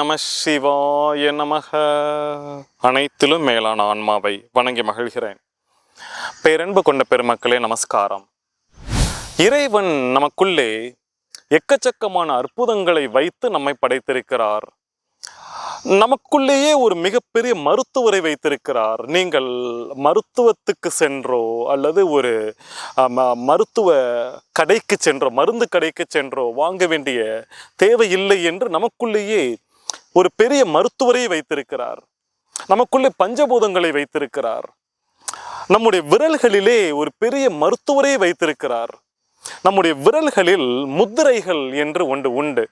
நம சிவாய நமக. அனைத்திலும் மேலான ஆன்மாவை வணங்கி மகிழ்கிறேன். பேரன்பு கொண்ட பெருமக்களே நமஸ்காரம். இறைவன் நமக்குள்ளே எக்கச்சக்கமான அற்புதங்களை வைத்து நம்மை படைத்திருக்கிறார். நமக்குள்ளேயே ஒரு மிகப்பெரிய மருத்துவரை வைத்திருக்கிறார். நீங்கள் மருத்துவத்துக்கு சென்றோ அல்லது ஒரு ம- மருத்துவ கடைக்கு சென்றோ மருந்து கடைக்கு சென்றோ வாங்க வேண்டிய தேவையில்லை என்று நமக்குள்ளேயே ஒரு பெரிய மருத்துவரை வைத்திருக்கிறார். நமக்குள்ளே பஞ்சபூதங்களை வைத்திருக்கிறார். நம்முடைய விரல்களிலே ஒரு பெரிய மருத்துவரை வைத்திருக்கிறார். நம்முடைய விரல்களில் முத்திரைகள் என்று ஒன்று உண்டு.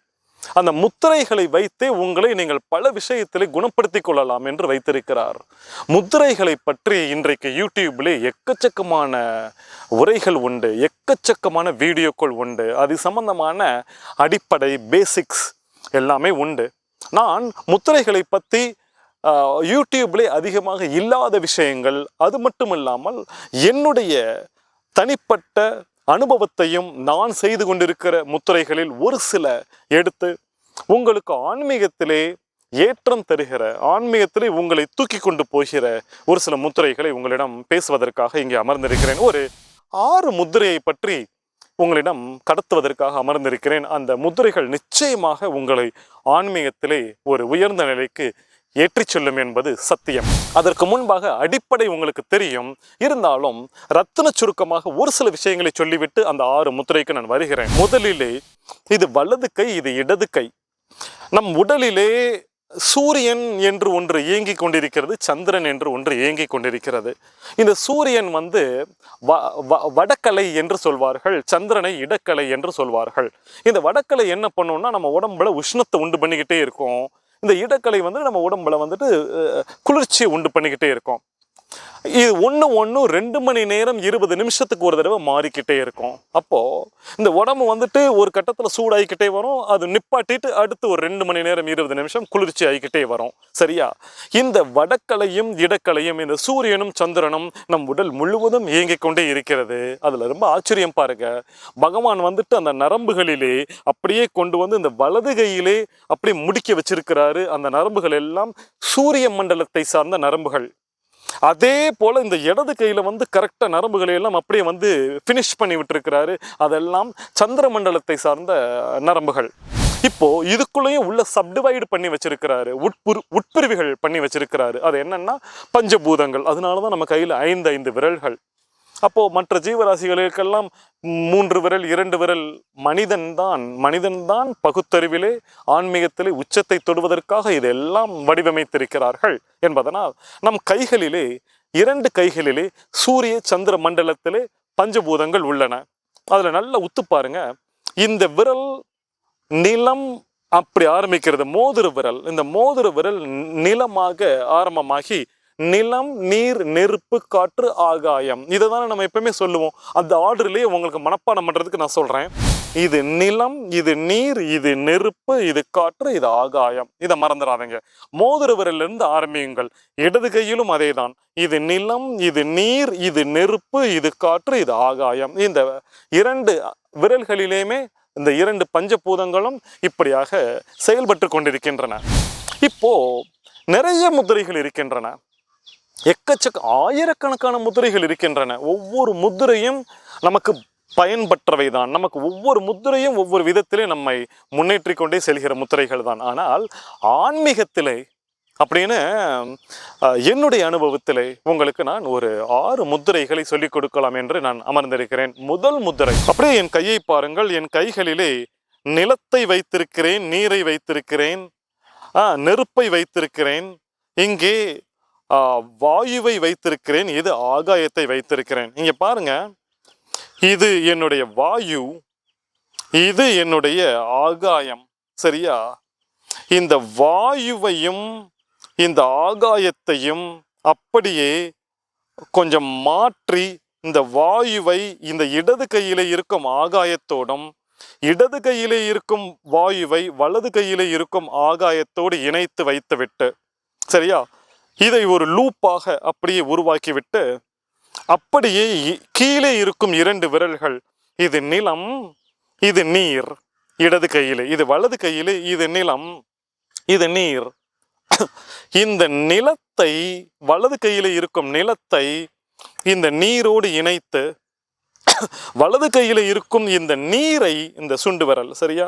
அந்த முத்திரைகளை வைத்தே உங்களை நீங்கள் பல விஷயத்திலே குணப்படுத்திக் கொள்ளலாம் என்று வைத்திருக்கிறார். முத்திரைகளை பற்றி இன்றைக்கு யூடியூப்ல எக்கச்சக்கமான உரைகள் உண்டு எக்கச்சக்கமான வீடியோக்கள் உண்டு. அது சம்பந்தமான அடிப்படை பேசிக்ஸ் எல்லாமே உண்டு. நான் முத்திரைகளை பற்றி ஆஹ், யூடியூப்ல அதிகமாக இல்லாத விஷயங்கள் அது மட்டும் இல்லாமல் என்னுடைய தனிப்பட்ட அனுபவத்தையும் நான் செய்து கொண்டிருக்கிற முத்திரைகளில் ஒரு சில எடுத்து உங்களுக்கு ஆன்மீகத்திலே ஏற்றம் தருகிற ஆன்மீகத்திலே உங்களை தூக்கி கொண்டு போகிற ஒரு சில முத்திரைகளை உங்களிடம் பேசுவதற்காக இங்கே அமர்ந்திருக்கிறேன். ஒரு ஆறு முத்திரையை பற்றி உங்களிடம் கடத்துவதற்காக அமர்ந்திருக்கிறேன். அந்த முதிரைகள் நிச்சயமாக உங்களை ஆன்மீகத்திலே ஒரு உயர்ந்த நிலைக்கு ஏற்றிச் செல்லும் என்பது சத்தியம். அதற்கு முன்பாக அடிப்படை உங்களுக்கு தெரியும். இருந்தாலும் ரத்தின சுருக்கமாக ஒரு சில விஷயங்களை சொல்லிவிட்டு அந்த ஆறு முத்திரைக்கு நான் வருகிறேன். முதலிலே இது வலது கை இது இடது கை. நம் உடலிலே சூரியன் என்று ஒன்று இயங்கிக் கொண்டிருக்கிறது சந்திரன் என்று ஒன்று இயங்கிக் கொண்டிருக்கிறது. இந்த சூரியன் வந்து வ- வ- வடக்கலை என்று சொல்வார்கள் சந்திரனை இடக்கலை என்று சொல்வார்கள். இந்த வடக்கலை என்ன பண்ணுன்னா நம்ம உடம்புல உஷ்ணத்தை உண்டு பண்ணிக்கிட்டே இருக்கும். இந்த இடக்கலை வந்து நம்ம உடம்புல வந்துட்டு குளிர்ச்சியை உண்டு பண்ணிக்கிட்டே இருக்கும். இது ஒன்று ஒன்று ரெண்டு மணி நேரம் இருபது நிமிஷத்துக்கு ஒரு தடவை மாறிக்கிட்டே இருக்கும். அப்போது இந்த உடம்பு வந்துட்டு ஒரு கட்டத்தில் சூடாகிக்கிட்டே வரும். அது நிப்பாட்டிட்டு அடுத்து ஒரு ரெண்டு மணி நேரம் இருபது நிமிஷம் குளிர்ச்சி ஆகிக்கிட்டே வரும். சரியா? இந்த வடக்கலையும் இடக்கலையும் இந்த சூரியனும் சந்திரனும் நம் உடல் முழுவதும் இயங்கிக் கொண்டே இருக்கிறது. அதில் ரொம்ப ஆச்சரியம் பாருங்க. பகவான் வந்துட்டு அந்த நரம்புகளிலே அப்படியே கொண்டு வந்து இந்த வலது கையிலே அப்படியே முடிக்க வச்சிருக்கிறாரு. அந்த நரம்புகள் எல்லாம் சூரிய மண்டலத்தை சார்ந்த நரம்புகள். அதே போல இந்த இடது கையில வந்து கரெக்டா நரம்புகளை எல்லாம் அப்படியே வந்து ஃபினிஷ் பண்ணி விட்டுருக்கிறாரு. அதெல்லாம் சந்திர மண்டலத்தை சார்ந்த நரம்புகள். இப்போ இதுக்குள்ளேயும் உள்ள சப்டிவைடு பண்ணி வச்சிருக்கிறாரு. உட்புரு உட்பிரிவுகள் பண்ணி வச்சிருக்கிறாரு. அது என்னன்னா பஞ்சபூதங்கள். அதனாலதான் நம்ம கையில ஐந்து ஐந்து விரல்கள். அப்போது மற்ற ஜீவராசிகளுக்கெல்லாம் மூன்று விரல் இரண்டு விரல் மனிதன்தான் மனிதன்தான் பகுத்தறிவிலே ஆன்மீகத்திலே உச்சத்தை தொடுவதற்காக இதெல்லாம் வடிவமைத்திருக்கிறார்கள் என்பதனால் நம் கைகளிலே இரண்டு கைகளிலே சூரிய சந்திர மண்டலத்திலே பஞ்சபூதங்கள் உள்ளன. அதில் நல்லா உத்து பாருங்க. இந்த விரல் நிலம் அப்படி ஆரம்பிக்கிறது. மோதிர விரல். இந்த மோதிர விரல் நிலமாக ஆரம்பமாகி நிலம் நீர் நெருப்பு காற்று ஆகாயம். இதை தானே நம்ம எப்பவுமே சொல்லுவோம். அந்த ஆர்டர்லேயே உங்களுக்கு மனப்பாடம் பண்ணுறதுக்கு நான் சொல்கிறேன் இது நிலம் இது நீர் இது நெருப்பு இது காற்று இது ஆகாயம். இதை மறந்துடாதீங்க. மோதிர விரல்ல ஆரம்பியுங்கள். இடது கையிலும் அதேதான். இது நிலம் இது நீர் இது நெருப்பு இது காற்று இது ஆகாயம். இந்த இரண்டு விரல்களிலேயுமே இந்த இரண்டு பஞ்சபூதங்களும் இப்படியாக செயல்பட்டு கொண்டிருக்கின்றன. இப்போ நிறைய முதிரைகள் இருக்கின்றன. எக்கச்சக்க ஆயிரக்கணக்கான முதிரைகள் இருக்கின்றன. ஒவ்வொரு முதிரையும் நமக்கு பயன்பற்றவை தான். நமக்கு ஒவ்வொரு முத்திரையும் ஒவ்வொரு விதத்திலே நம்மை முன்னேற்றி கொண்டே செல்கிற முத்திரைகள் தான். ஆனால் ஆன்மீகத்திலே அப்படின்னு என்னுடைய அனுபவத்திலே உங்களுக்கு நான் ஒரு ஆறு முத்திரைகளை சொல்லிக் கொடுக்கலாம் என்று நான் அமர்ந்திருக்கிறேன். முதல் முத்திரை அப்படியே என் கையை பாருங்கள். என் கைகளிலே நிலத்தை வைத்திருக்கிறேன் நீரை வைத்திருக்கிறேன் நெருப்பை வைத்திருக்கிறேன். இங்கே வாயுவை வைத்திருக்கிறேன் இது ஆகாயத்தை வைத்திருக்கிறேன்? இங்க பாருங்க. இது என்னுடைய வாயு இது என்னுடைய ஆகாயம். சரியா? இந்த வாயுவையும் இந்த ஆகாயத்தையும் அப்படியே கொஞ்சம் மாற்றி இந்த வாயுவை இந்த இடது கையில இருக்கும் ஆகாயத்தோடும் இடது கையிலே இருக்கும் வாயுவை வலது கையிலே இருக்கும் ஆகாயத்தோடு இணைத்து வைத்துவிட்டு சரியா? இதை ஒரு லூப்பாக அப்படியே உருவாக்கிவிட்டு அப்படியே கீழே இருக்கும் இரண்டு விரல்கள் இது நிலம் இது நீர். இடது கையிலே இது வலது கையிலே இது நிலம் இது நீர். இந்த நிலத்தை வலது கையில் இருக்கும் நிலத்தை இந்த நீரோடு இணைத்து வலது கையில் இருக்கும் இந்த நீரை இந்த சுண்டு விரல் சரியா?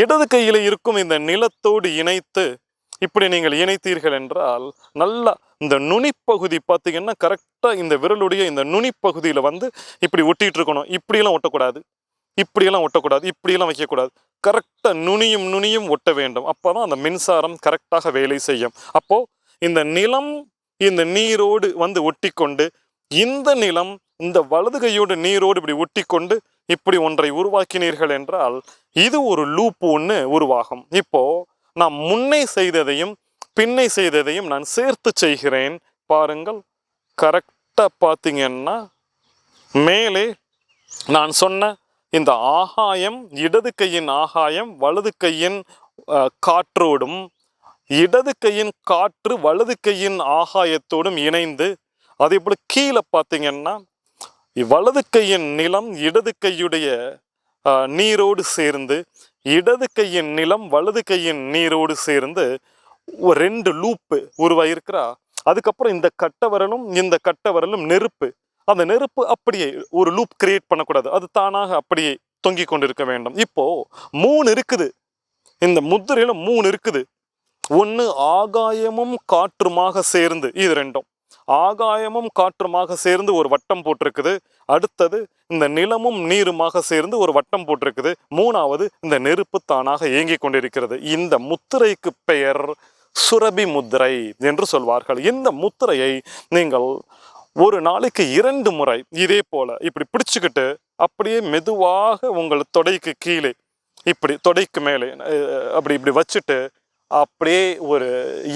இடது கையில் இருக்கும் இந்த நிலத்தோடு இணைத்து இப்படி நீங்கள் இணைத்தீர்கள் என்றால் நல்லா இந்த நுனிப்பகுதி பார்த்தீங்கன்னா கரெக்டாக இந்த விரலுடைய இந்த நுனிப்பகுதியில் வந்து இப்படி ஒட்டிகிட்டு இருக்கணும். இப்படியெல்லாம் ஒட்டக்கூடாது. இப்படியெல்லாம் ஒட்டக்கூடாது. இப்படியெல்லாம் வைக்கக்கூடாது. கரெக்டாக நுனியும் நுனியும் ஒட்ட வேண்டும். அப்போ தான் அந்த மின்சாரம் கரெக்டாக வேலை செய்யும். அப்போது இந்த நிலம் இந்த நீரோடு வந்து ஒட்டிக்கொண்டு இந்த நிலம் இந்த வலது கையோடு நீரோடு இப்படி ஒட்டி கொண்டு இப்படி ஒன்றை உருவாக்கினீர்கள் என்றால் இது ஒரு லூப் ஒன்று உருவாகும். இப்போது நான் முன்னே செய்ததையும் பின்னே செய்ததையும் நான் சேர்த்து செய்கிறேன். பாருங்கள் கரெக்டாக பார்த்தீங்கன்னா மேலே நான் சொன்ன இந்த ஆகாயம் இடது கையின் ஆகாயம் வலது கையின் காற்றோடும் இடது கையின் காற்று வலது கையின் ஆகாயத்தோடும் இணைந்து அதே போல் கீழே பார்த்தீங்கன்னா வலது கையின் நிலம் இடது கையுடைய நீரோடு சேர்ந்து இடது கையின் நிலம் வலது கையின் நீரோடு சேர்ந்து ஒரு ரெண்டு லூப்பு உருவாயிருக்கிறா. அதுக்கப்புறம் இந்த கட்டவரலும் இந்த கட்டவரலும் நெருப்பு. அந்த நெருப்பு அப்படியே ஒரு லூப் கிரியேட் பண்ணக்கூடாது. அது தானாக அப்படியே தொங்கிக் கொண்டிருக்க வேண்டும். இப்போ மூணு இருக்குது. இந்த முத்திரையில மூணு இருக்குது. ஒன்று ஆகாயமும் காற்றுமாக சேர்ந்து இது ரெண்டும். ஆகாயமும் காற்றுமாக சேர்ந்து ஒரு வட்டம் போட்டிருக்குது. அடுத்தது இந்த நிலமும் நீருமாக சேர்ந்து ஒரு வட்டம் போட்டிருக்குது. மூணாவது இந்த நெருப்பு தானாக இயங்கிக் கொண்டிருக்கிறது. இந்த முத்திரைக்கு பெயர் சுரபி முத்திரை என்று சொல்வார்கள். இந்த முத்திரையை நீங்கள் ஒரு நாளைக்கு இரண்டு முறை இதே போல இப்படி பிடிச்சுக்கிட்டு அப்படியே மெதுவாக உங்கள் தொடைக்கு கீழே இப்படி தொடைக்கு மேலே அப்படி இப்படி வச்சுட்டு அப்படியே ஒரு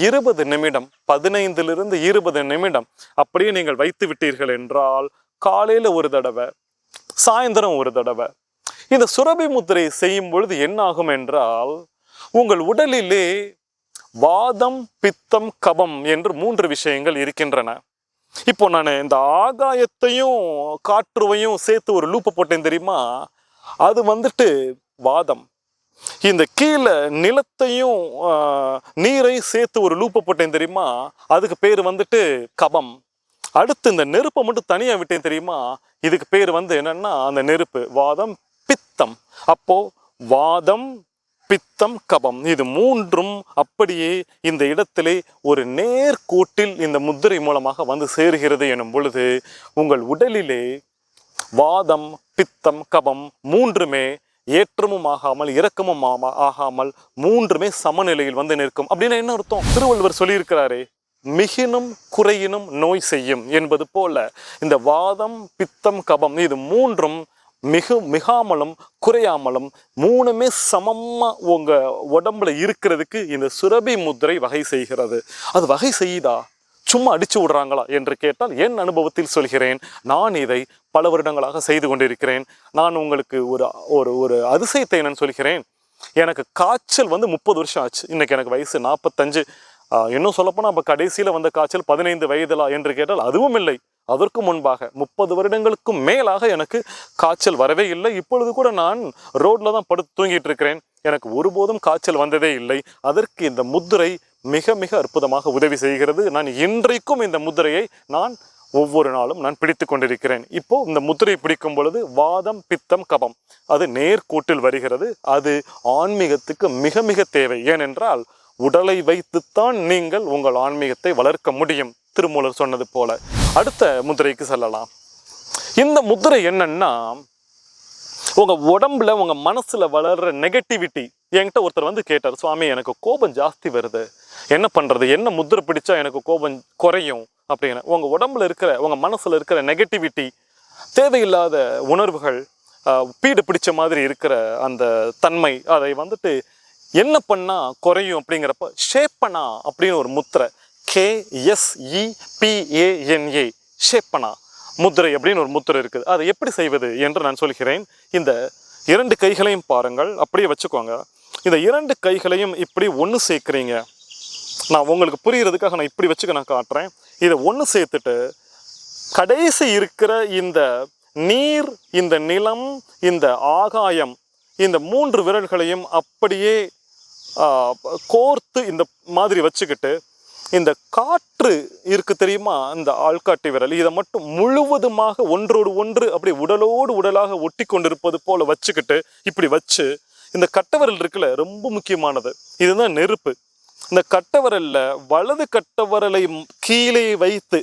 இருபது நிமிடம் பதினைந்திலிருந்து இருபது நிமிடம் அப்படியே நீங்கள் வைத்து விட்டீர்கள் என்றால் காலையில் ஒரு தடவை சாயந்தரம் ஒரு தடவை இந்த சுரபி முத்திரை செய்யும் பொழுது என்ன ஆகும் என்றால் உங்கள் உடலிலே வாதம் பித்தம் கபம் என்று மூன்று விஷயங்கள் இருக்கின்றன. இப்போ நான் இந்த ஆகாயத்தையும் காற்றுவையும் சேர்த்து ஒரு லூப்பு போட்டேன் தெரியுமா? அது வந்துட்டு வாதம். இந்த கீழே நிலத்தையும் நீரையும் சேர்த்து ஒரு லூப்பை போட்டேன் தெரியுமா? அதுக்கு பேர் வந்துட்டு கபம். அடுத்து இந்த நெருப்பை மட்டும் தனியாக விட்டேன் தெரியுமா? இதுக்கு பேர் வந்து என்னன்னா அந்த நெருப்பு. வாதம் பித்தம். அப்போ வாதம் பித்தம் கபம். இது மூன்றும் அப்படியே இந்த இடத்திலே ஒரு நேர்கோட்டில் இந்த முத்திரை மூலமாக வந்து சேருகிறது எனும் பொழுது உங்கள் உடலிலே வாதம் பித்தம் கபம் மூன்றுமே ஏற்றமும் ஆகாமல் இரக்கமும் ஆமா- ஆகாமல் மூன்றுமே சமநிலையில் வந்து நிற்கும். அப்படின்னா என்ன அர்த்தம்? திருவள்ளுவர் சொல்லியிருக்கிறாரே மிகினும் குறையினும் நோய் செய்யும் என்பது போல இந்த வாதம் பித்தம் கபம் இது மூன்றும் மிகு மிகாமலும் குறையாமலும் மூணுமே சமமா உங்க உடம்புல இருக்கிறதுக்கு இந்த சுரபி முத்திரை வகை செய்கிறது. அது வகை செய்யுதா? சும்மா அடிச்சு விடுறாங்களா என்று கேட்டால் என் அனுபவத்தில் சொல்கிறேன் நான் இதை பல வருடங்களாக செய்து கொண்டிருக்கிறேன். நான் உங்களுக்கு ஒரு ஒரு ஒரு அதிசயத்தை நான் சொல்கிறேன். எனக்கு காய்ச்சல் வந்து முப்பது வருஷம் ஆச்சு. இன்னைக்கு எனக்கு வயசு நாற்பத்தஞ்சு இன்னும் சொல்லப்போனால் அப்போ கடைசியில் வந்த காய்ச்சல் பதினைந்து வயதுலா என்று கேட்டால் அதுவும் இல்லை. அதற்கு முன்பாக முப்பது வருடங்களுக்கும் மேலாக எனக்கு காய்ச்சல் வரவே இல்லை. இப்பொழுது கூட நான் ரோட்டில் தான் படுத்து தூங்கிட்டு இருக்கிறேன். எனக்கு ஒருபோதும் காய்ச்சல் வந்ததே இல்லை. அதற்கு இந்த முத்திரை மிக மிக அற்புதமாக உதவி செய்கிறது. நான் இன்றைக்கும் இந்த முதிரையை நான் ஒவ்வொரு நாளும் நான் பிடித்து கொண்டிருக்கிறேன். இப்போ இந்த முத்திரை பிடிக்கும் பொழுது வாதம் பித்தம் கபம் அது நேர்கூட்டில் வருகிறது. அது ஆன்மீகத்துக்கு மிக மிக தேவை. ஏனென்றால் உடலை வைத்துத்தான் நீங்கள் உங்கள் ஆன்மீகத்தை வளர்க்க முடியும். திருமூலர் சொன்னது போல. அடுத்த முத்திரைக்கு செல்லலாம். இந்த முத்திரை என்னன்னா உங்க உடம்புல உங்க மனசுல வளர்ற நெகட்டிவிட்டி என்கிட்ட ஒருத்தர் வந்து கேட்டார் சுவாமி எனக்கு கோபம் ஜாஸ்தி வருது. என்ன பண்ணுறது என்ன முத்திரை பிடிச்சா எனக்கு கோபம் குறையும்? அப்படின்னு. உங்கள் உடம்புல இருக்கிற உங்கள் மனசில் இருக்கிற நெகட்டிவிட்டி தேவையில்லாத உணர்வுகள் பீடு பிடிச்ச மாதிரி இருக்கிற அந்த தன்மை அதை வந்துட்டு என்ன பண்ணால் குறையும் அப்படிங்கிறப்ப ஷேப்பனா அப்படின்னு ஒரு முத்திரை. கேஎஸ்இபிஏஎன்ஏ ஷேப்பனா முத்திரை அப்படின்னு ஒரு முத்திரை இருக்குது. அதை எப்படி செய்வது என்று நான் சொல்கிறேன். இந்த இரண்டு கைகளையும் பாருங்கள். அப்படியே வச்சுக்கோங்க. இந்த இரண்டு கைகளையும் இப்படி ஒன்று சேர்க்குறீங்க. நான் உங்களுக்கு புரிகிறதுக்காக நான் இப்படி வச்சுக்க நான் காட்டுறேன். இதை ஒன்று சேர்த்துட்டு கடைசி இருக்கிற இந்த நீர் இந்த நிலம் இந்த ஆகாயம் இந்த மூன்று விரல்களையும் அப்படியே கோர்த்து இந்த மாதிரி வச்சுக்கிட்டு இந்த காற்று இருக்கு தெரியுமா? இந்த ஆள்காட்டி விரல். இதை மட்டும் முழுவதுமாக ஒன்றோடு ஒன்று அப்படி உடலோடு உடலாக ஒட்டி கொண்டிருப்பது போல வச்சுக்கிட்டு இப்படி வச்சு இந்த கட்டவரல் இருக்குல்ல ரொம்ப முக்கியமானது. இதுதான் நெருப்பு. இந்த கட்டவரலில் வலது கட்டவரலை கீழே வைத்து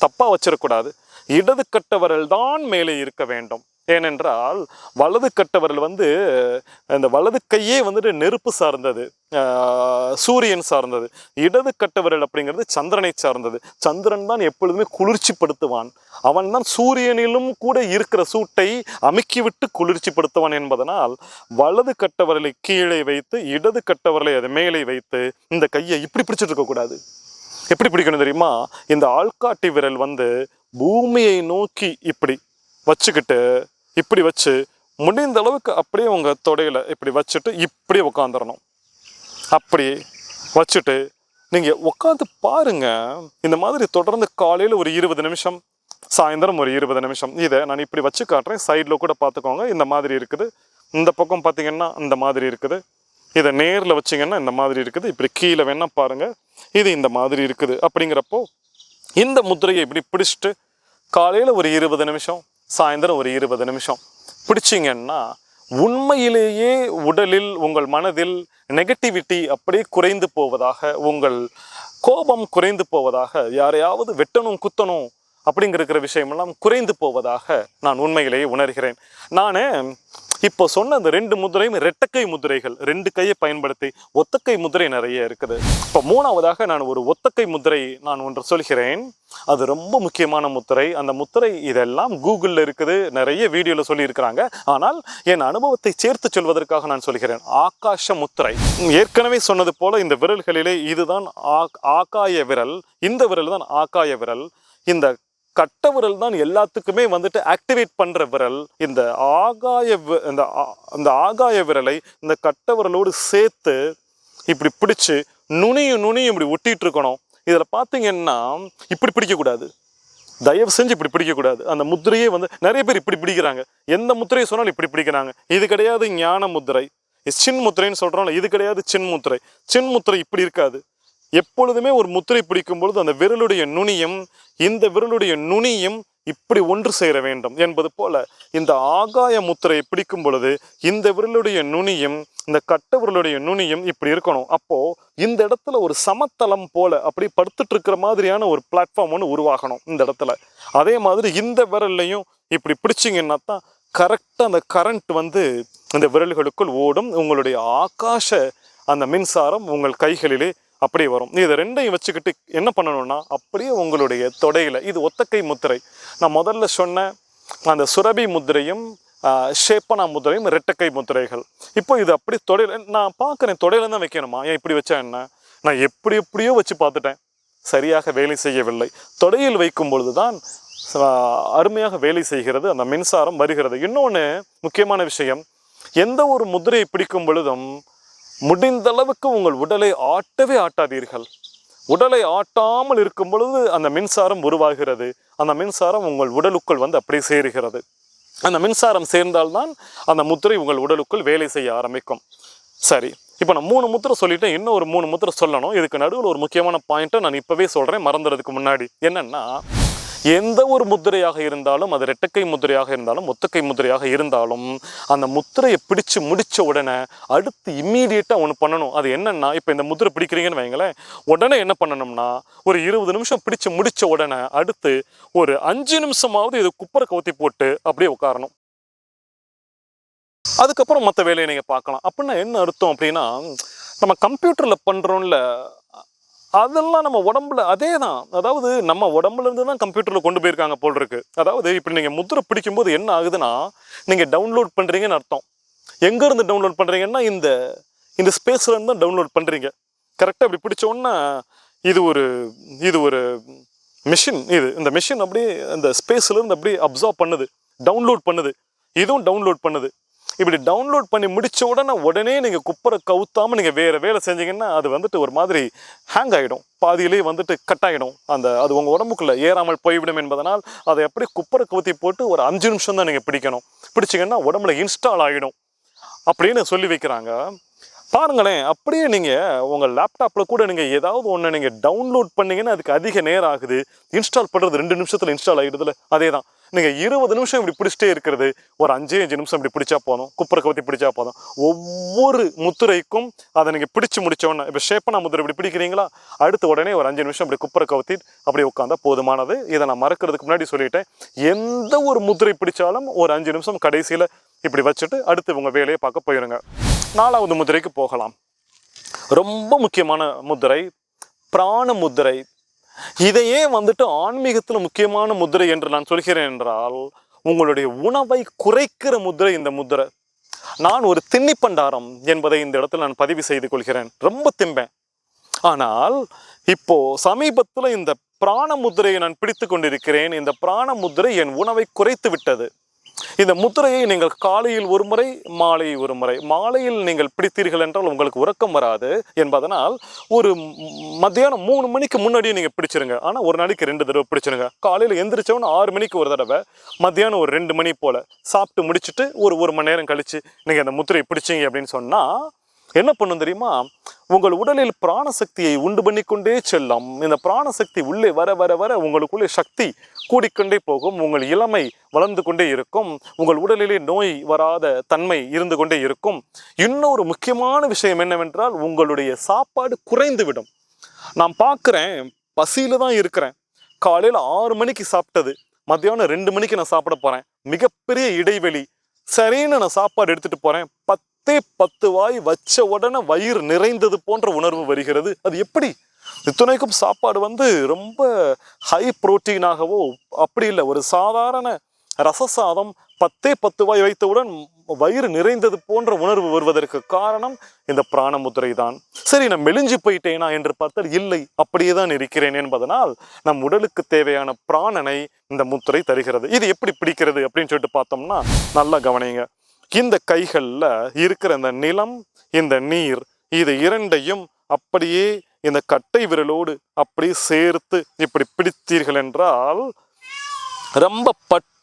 தப்பாக வச்சிடக்கூடாது. இடது கட்டவரல் தான் மேலே இருக்க வேண்டும். ஏனென்றால் வலது கட்டவர்கள் வந்து இந்த வலது கையே வந்துட்டு நெருப்பு சார்ந்தது சூரியன் சார்ந்தது. இடது கட்டவர்கள் அப்படிங்கிறது சந்திரனை சார்ந்தது. சந்திரன் தான் எப்பொழுதுமே குளிர்ச்சிப்படுத்துவான். அவன் தான் சூரியனிலும் கூட இருக்கிற சூட்டை அமுக்கிவிட்டு குளிர்ச்சிப்படுத்துவான் என்பதனால் வலது கட்டவர்களை கீழே வைத்து இடது கட்டவர்களை அது மேலே வைத்து இந்த கையை இப்படி பிடிச்சிட்டு இருக்கக்கூடாது எப்படி பிடிக்கணும் தெரியுமா? இந்த ஆள்காட்டி விரல் வந்து பூமியை நோக்கி இப்படி வச்சுக்கிட்டு இப்படி வச்சு முடிந்த அளவுக்கு அப்படியே உங்கள் தொடையில் இப்படி வச்சுட்டு இப்படி உட்காந்துடணும் அப்படி வச்சுட்டு நீங்கள் உட்காந்து பாருங்கள் இந்த மாதிரி தொடர்ந்து காலையில் ஒரு இருபது நிமிஷம் சாயந்தரம் ஒரு இருபது நிமிஷம். இதை நான் இப்படி வச்சு காட்டுறேன். சைடில் கூட பார்த்துக்கோங்க இந்த மாதிரி இருக்குது. இந்த பக்கம் பார்த்தீங்கன்னா இந்த மாதிரி இருக்குது. இதை நேரில் வச்சிங்கன்னா இந்த மாதிரி இருக்குது. இப்படி கீழே வேணால் பாருங்கள் இது இந்த மாதிரி இருக்குது. அப்படிங்கிறப்போ இந்த முத்திரையை இப்படி பிடிச்சிட்டு காலையில் ஒரு இருபது நிமிஷம் சாயந்தரம் ஒரு இருபது நிமிஷம். பிடிச்சிங்கன்னா உண்மையிலேயே உடலில் உங்கள் மனதில் நெகட்டிவிட்டி அப்படியே குறைந்து போவதாக உங்கள் கோபம் குறைந்து போவதாக யாரையாவது வெட்டணும் குத்தணும் அப்படிங்கிற இருக்கிற விஷயமெல்லாம் குறைந்து போவதாக நான் உண்மையிலேயே உணர்கிறேன். நான் இப்போ சொன்ன அந்த ரெண்டு முதிரையும் ரெட்டக்கை முதிரைகள் ரெண்டு கையை பயன்படுத்தி ஒத்தக்கை முதிரை நிறைய இருக்குது. இப்போ மூணாவதாக நான் ஒரு ஒத்தக்கை முதிரை நான் ஒன்று சொல்கிறேன். அது ரொம்ப முக்கியமான முத்திரை. அந்த முத்திரை இதெல்லாம் கூகுளில் இருக்குது நிறைய வீடியோவில் சொல்லியிருக்கிறாங்க. ஆனால் என் அனுபவத்தை சேர்த்து சொல்வதற்காக நான் சொல்கிறேன். ஆகாஷ முத்திரை. ஏற்கனவே சொன்னது போல இந்த விரல்களிலே இதுதான் ஆ- ஆகாய விரல். இந்த விரல் தான் ஆகாய விரல். இந்த கட்ட விரல் தான் எல்லாத்துக்குமே வந்துட்டு ஆக்டிவேட் பண்ணுற விரல். இந்த ஆகாய வி- இந்த ஆ- ஆகாய விரலை இந்த கட்ட விரலோடு சேர்த்து இப்படி பிடிச்சி நுனியும் நுனியும் இப்படி ஒட்டிட்டு இருக்கணும். இதில் பார்த்தீங்கன்னா இப்படி பிடிக்கக்கூடாது. தயவு செஞ்சு இப்படி பிடிக்கக்கூடாது. அந்த முத்திரையே வந்து நிறைய பேர் இப்படி பிடிக்கிறாங்க. எந்த முத்திரையை சொன்னாலும் இப்படி பிடிக்கிறாங்க. இது கிடையாது ஞான முத்திரை. சின் முத்திரைன்னு சொல்கிறோம்ல இது கிடையாது சின் முத்திரை. சின் முத்திரை இப்படி இருக்காது. எப்பொழுதுமே ஒரு முத்திரை பிடிக்கும் பொழுது அந்த விரலுடைய நுனியும் இந்த விரலுடைய நுனியும் இப்படி ஒன்று சேர வேண்டும் என்பது போல இந்த ஆகாய முத்திரையை பிடிக்கும் பொழுது இந்த விரலுடைய நுனியும் இந்த கட்ட விரலுடைய நுனியும் இப்படி இருக்கணும். அப்போ இந்த இடத்துல ஒரு சமத்தளம் போல அப்படி படுத்துட்டு இருக்கிற மாதிரியான ஒரு பிளாட்ஃபார்ம் ஒன்று உருவாகணும் இந்த இடத்துல. அதே மாதிரி இந்த விரல்லையும் இப்படி பிடிச்சிங்கன்னா தான் கரெக்டாக அந்த கரண்ட் வந்து இந்த விரல்களுக்குள் ஓடும். உங்களுடைய ஆகாஷ அந்த மின்சாரம் உங்கள் கைகளிலே அப்படியே வரும். இதை ரெண்டையும் வச்சுக்கிட்டு என்ன பண்ணணும்னா அப்படியே உங்களுடைய தொடையில் இது ஒத்தக்கை முத்திரை. நான் முதல்ல சொன்ன அந்த சுரபி முத்திரையும் ஷேப்பனா முத்திரையும் ரெட்டக்கை முத்திரைகள். இப்போ இது அப்படி தொடையில நான் பார்க்குறேன் தொடையில தான் வைக்கணுமா? ஏன் இப்படி வச்சா என்ன? நான் எப்படி எப்படியோ வச்சு பார்த்துட்டேன். சரியாக வேலை செய்யவில்லை. தொடையில் வைக்கும் பொழுது தான் அருமையாக வேலை செய்கிறது அந்த மின்சாரம் வருகிறது. இன்னொன்று முக்கியமான விஷயம் எந்த ஒரு முதிரையை பிடிக்கும் பொழுதும் முடிந்த அளவுக்கு உங்கள் உடலை ஆட்டவே ஆட்டாதீர்கள். உடலை ஆட்டாமல் இருக்கும் பொழுது அந்த மின்சாரம் உருவாகிறது. அந்த மின்சாரம் உங்கள் உடலுக்குள் வந்து அப்படியே சேருகிறது. அந்த மின்சாரம் சேர்ந்தால்தான் அந்த முத்திரை உங்கள் உடலுக்குள் வேலை செய்ய ஆரம்பிக்கும். சரி இப்போ நான் மூணு முத்திரை சொல்லிட்டேன். இன்னும் ஒரு மூணு முத்திரை சொல்லணும். இதுக்கு நடுவில் ஒரு முக்கியமான பாயிண்ட்டை நான் இப்போவே சொல்கிறேன் மறந்துறதுக்கு முன்னாடி. என்னன்னா எந்த ஒரு முத்திரையாக இருந்தாலும் அது ரெட்டக்கை முத்திரையாக இருந்தாலும் ஒத்தக்கை முத்திரையாக இருந்தாலும் அந்த முத்திரையை பிடிச்சு முடிச்ச உடனே அடுத்து இம்மீடியட்டாக ஒன்று பண்ணணும். அது என்னன்னா இப்போ இந்த முத்திரை பிடிக்கிறீங்கன்னு வைங்களேன். உடனே என்ன பண்ணணும்னா ஒரு இருபது நிமிஷம் பிடிச்சு முடிச்ச உடனே அடுத்து ஒரு அஞ்சு நிமிஷமாவது இது குப்பரை கவுத்தி போட்டு அப்படியே உட்காரணும். அதுக்கப்புறம் மற்ற வேலையை நீங்கள் பார்க்கலாம். அப்படின்னா என்ன அர்த்தம் அப்படின்னா நம்ம கம்ப்யூட்டரில் பண்ணுறோம்ல அதெல்லாம் நம்ம உடம்புல அதே தான் அதாவது நம்ம உடம்புல இருந்து தான் கம்ப்யூட்டரில் கொண்டு போயிருக்காங்க போல் இருக்கு அதாவது இப்படி நீங்கள் முத்திரை பிடிக்கும்போது என்ன ஆகுதுன்னா நீங்கள் டவுன்லோட் பண்ணுறீங்கன்னு அர்த்தம். எங்கேருந்து டவுன்லோட் பண்ணுறீங்கன்னா இந்த இந்த ஸ்பேஸ்லேருந்து தான் டவுன்லோட் பண்ணுறீங்க கரெக்டாக இப்படி பிடிச்சோன்னா இது ஒரு இது ஒரு மிஷின் இது இந்த மிஷின் அப்படியே அந்த ஸ்பேஸ்லேருந்து அப்படியே அப்சர்வ் பண்ணுது. டவுன்லோட் பண்ணுது. இதுவும் டவுன்லோட் பண்ணுது. இப்படி டவுன்லோட் பண்ணி முடித்த உடனே உடனே நீங்கள் குப்பரை கவுத்தாமல் நீங்கள் வேறு வேலை செஞ்சீங்கன்னா அது வந்துட்டு ஒரு மாதிரி ஹேங் ஆகிடும் பாதியிலேயே வந்துட்டு கட் ஆகிடும் அந்த அது உங்கள் உடம்புக்குள்ளே ஏறாமல் போய்விடும் என்பதனால் அதை அப்படியே குப்பரை கவுத்தி போட்டு ஒரு அஞ்சு நிமிஷம் தான் நீங்கள் பிடிக்கணும். பிடிச்சிங்கன்னா உடம்புல இன்ஸ்டால் ஆகிடும் அப்படின்னு சொல்லி வைக்கிறாங்க. பாருங்களேன் அப்படியே நீங்கள் உங்கள் லேப்டாப்பில் கூட நீங்கள் ஏதாவது ஒன்று நீங்கள் டவுன்லோட் பண்ணிங்கன்னா அதுக்கு அதிக நேரம் ஆகுது. இன்ஸ்டால் பண்ணுறது ரெண்டு நிமிஷத்தில் இன்ஸ்டால் ஆகிடுதுல அதே தான் நீங்கள் இருபது நிமிஷம் இப்படி பிடிச்சிட்டே இருக்கிறது ஒரு அஞ்சே அஞ்சு நிமிஷம் இப்படி பிடிச்சா போதும் குப்பரை கவத்தி பிடிச்சா போதும். ஒவ்வொரு முத்திரைக்கும் அதை நீங்கள் பிடிச்சு முடிச்ச உடனே இப்போ ஷேப்பனா முத்திரை இப்படி பிடிக்கிறீங்களா? அடுத்த உடனே ஒரு அஞ்சு நிமிஷம் இப்படி குப்பரை கவுத்தி அப்படி உட்காந்தா போதுமானது. இதை நான் மறக்கிறதுக்கு முன்னாடி சொல்லிட்டேன். எந்த ஒரு முத்திரை பிடிச்சாலும் ஒரு அஞ்சு நிமிஷம் கடைசியில் இப்படி வச்சுட்டு அடுத்து உங்கள் வேலையை பார்க்க போயிருங்க. நாலாவது முதிரைக்கு போகலாம். ரொம்ப முக்கியமான முதிரை பிராண முதிரை இதையே வந்துட்டு ஆன்மீகத்தில் முக்கியமான முத்திரை என்று நான் சொல்கிறேன் என்றால் உங்களுடைய உணவை குறைக்கிற முத்திரை இந்த முத்திரை நான் ஒரு திண்ணிப்பண்டாரம் என்பதை இந்த இடத்துல நான் பதிவு செய்து கொள்கிறேன். ரொம்ப திம்பேன். ஆனால் இப்போ சமீபத்தில் இந்த பிராண முதிரையை நான் பிடித்து கொண்டிருக்கிறேன். இந்த பிராண முதிரை என் உணவை குறைத்து விட்டது. இந்த முத்திரையை நீங்கள் காலையில் ஒரு முறை மாலை ஒரு முறை. மாலையில் நீங்கள் பிடித்தீர்கள் என்றால் உங்களுக்கு உறக்கம் வராது. என்பதனால் ஒரு மத்தியானம் மூணு மணிக்கு முன்னாடியே நீங்கள் பிடிச்சிருங்க. ஆனால் ஒரு நாளைக்கு ரெண்டு தடவை பிடிச்சிருங்க. காலையில் எந்திரிச்சவன ஆறு மணிக்கு ஒரு தடவை மத்தியானம் ஒரு ரெண்டு மணி போல் சாப்பிட்டு முடிச்சுட்டு ஒரு ஒரு மணி நேரம் கழித்து நீங்கள் அந்த முத்திரையை பிடிச்சீங்க அப்படின்னு சொன்னால் என்ன பண்ணும் தெரியுமா? உங்கள் உடலில் பிராணசக்தியை உண்டு பண்ணிக்கொண்டே செல்லும். இந்த பிராணசக்தி உள்ளே வர வர வர உங்களுக்குள்ளே சக்தி கூடிக்கொண்டே போகும். உங்கள் இளமை வளர்ந்து கொண்டே இருக்கும். உங்கள் உடலிலே நோய் வராத தன்மை இருந்து கொண்டே இருக்கும். இன்னொரு முக்கியமான விஷயம் என்னவென்றால் உங்களுடைய சாப்பாடு குறைந்துவிடும். நான் பார்க்குறேன் பசியில் தான் இருக்கிறேன். காலையில் ஆறு மணிக்கு சாப்பிட்டது. மத்தியானம் ரெண்டு மணிக்கு நான் சாப்பிட போகிறேன் மிகப்பெரிய இடைவெளி சரின்னு நான் சாப்பாடு எடுத்துட்டு போகிறேன் பத்தே பத்து வாய் வச்ச உடனே வயிறு நிறைந்தது போன்ற உணர்வு வருகிறது. அது எப்படி? இத்துணைக்கும் சாப்பாடு வந்து ரொம்ப ஹை புரோட்டீனாகவோ அப்படி இல்லை. ஒரு சாதாரண ரசசாதம் பத்தே பத்து வாய் வைத்தவுடன் வயிறு நிறைந்தது போன்ற உணர்வு வருவதற்கு காரணம் இந்த பிராணமுத்திரை தான் சரி நான் மெலிஞ்சு போயிட்டேனா என்று பார்த்தால் இல்லை அப்படியே தான் இருக்கிறேன் என்பதனால் நம் உடலுக்கு தேவையான பிராணனை இந்த முத்திரை தருகிறது. இது எப்படி பிடிக்கிறது அப்படின்னு சொல்லிட்டு பார்த்தோம்னா நல்லா கவனிங்க. இந்த கைகளில் இருக்கிற இந்த நிலம் இந்த நீர் இது இரண்டையும் அப்படியே இந்த கட்டை விரலோடு அப்படியே சேர்த்து இப்படி பிடித்தீர்கள் என்றால் ரொம்ப